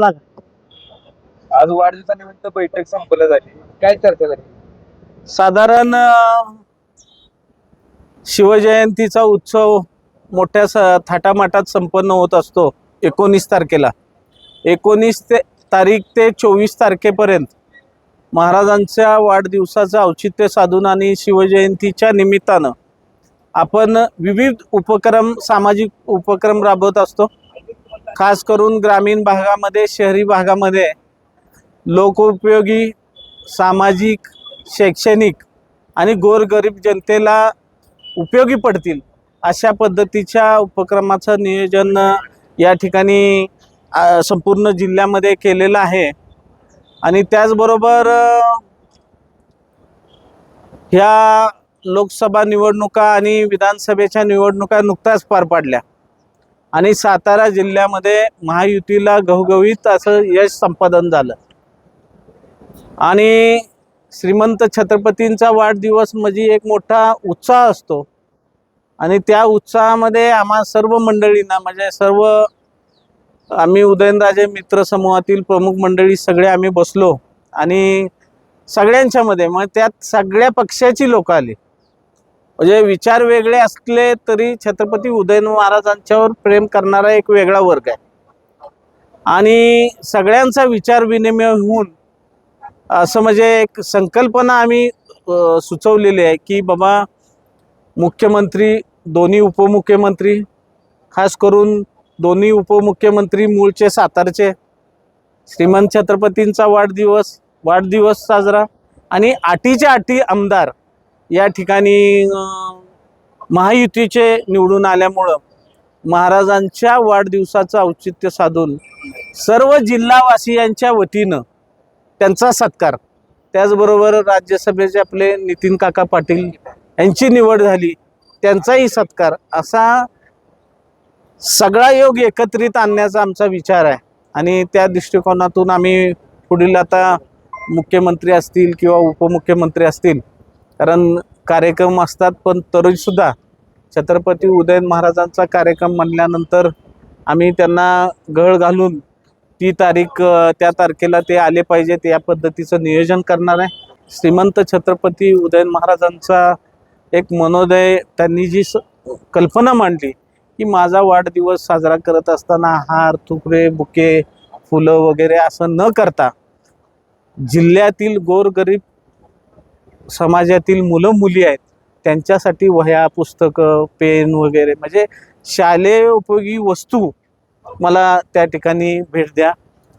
आज वाढदिवसानिमित्त बैठक संपन्न झाली. काय चर्चा झाली? साधारण शिवजयंतीचा उत्सव मोठ्या स- थाटामाटात संपन्न होत असतो एकोणीस तारखेला. एकोणीस ते तारीख ते चोवीस तारखेपर्यंत महाराजांच्या वाढदिवसाचं औचित्य साधून आणि शिवजयंतीच्या निमित्तानं आपण विविध उपक्रम सामाजिक उपक्रम राबवत असतो. खास करून ग्रामीण भागामध्ये शहरी भागामध्ये लोकोपयोगी सामाजिक शैक्षणिक आणि गोरगरीब जनतेला उपयोगी पडतील अशा पद्धतीच्या उपक्रमाचं नियोजन या ठिकाणी संपूर्ण जिल्ह्यामध्ये केलेलं आहे. आणि त्याचबरोबर ह्या लोकसभा निवडणुका आणि विधानसभेच्या निवडणुका नुकत्याच पार पाडल्या. आणि सातारा जिल्ह्यामध्ये महायुतीला घवघवीत असं यश संपादन झालं. आणि श्रीमंत छत्रपतींचा वाढदिवस म्हणजे एक मोठा उत्साह असतो. आणि त्या उत्साहामध्ये आम्हा सर्व मंडळींना म्हणजे सर्व आम्ही उदयनराजे मित्र समूहातील प्रमुख मंडळी सगळे आम्ही बसलो. आणि सगळ्यांच्यामध्ये मग त्यात सगळ्या पक्षाची लोक आली. म्हणजे विचार वेगळे असले तरी छत्रपती उदयन महाराजांच्यावर प्रेम करणारा एक वेगळा वर्ग आहे. आणि सगळ्यांचा विचार विनिमय होऊन असं म्हणजे एक संकल्पना आम्ही सुचवलेली आहे की बाबा मुख्यमंत्री दोन्ही उपमुख्यमंत्री खास करून दोन्ही उपमुख्यमंत्री मूळचे सातारचे श्रीमंत छत्रपतींचा वाढदिवस वाढदिवस साजरा आणि आटीच्या आटी आमदार या ठिकाणी महायुतीचे निवडून आल्यामुळं महाराजांच्या वाढदिवसाचं औचित्य साधून सर्व जिल्हावासियांच्या वतीनं त्यांचा सत्कार. त्याचबरोबर राज्यसभेचे आपले नितीन काका पाटील यांची निवड झाली त्यांचाही सत्कार. असा सगळा योग एकत्रित आणण्याचा आमचा विचार आहे. आणि त्या दृष्टिकोनातून आम्ही पुढील आता मुख्यमंत्री असतील किंवा उपमुख्यमंत्री असतील कारण कार्यक्रम असतात पण तरीसुद्धा छत्रपती उदयन महाराजांचा कार्यक्रम म्हणल्यानंतर आम्ही त्यांना गळ घालून ती तारीख त्या तारखेला ते आले पाहिजेत या पद्धतीचं नियोजन करणार आहे. श्रीमंत छत्रपती उदयन महाराजांचा एक मनोदय त्यांनी जी स कल्पना मांडली की माझा वाढदिवस साजरा करत असताना हार तुकडे बुके फुलं वगैरे असं न करता जिल्ह्यातील गोरगरीब समाजातील मुलं मुली आहेत त्यांच्यासाठी वह्या पुस्तकं पेन वगैरे म्हणजे शालेय उपयोगी वस्तू मला त्या ठिकाणी भेट द्या.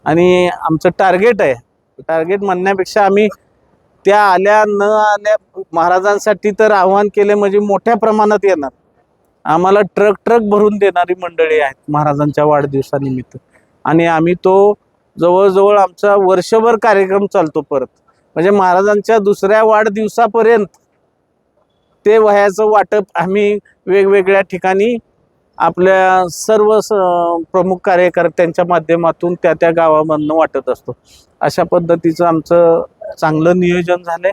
आणि आमचं टार्गेट आहे. टार्गेट म्हणण्यापेक्षा आम्ही त्या आल्या न आल्या महाराजांसाठी तर आव्हान केले म्हणजे मोठ्या प्रमाणात येणार. आम्हाला ट्रक ट्रक भरून देणारी मंडळी आहेत महाराजांच्या वाढदिवसानिमित्त. आणि आम्ही तो जवळजवळ आमचा वर्षभर कार्यक्रम चालतो परत. म्हणजे महाराजांच्या दुसऱ्या वाढदिवसापर्यंत ते वह्याचं वाटप आम्ही वेगवेगळ्या ठिकाणी आपल्या सर्व स प्रमुख कार्यकर्त्यांच्या माध्यमातून त्या त्या गावामधनं वाटत असतो. अशा पद्धतीचं आमचं चांगलं नियोजन झालं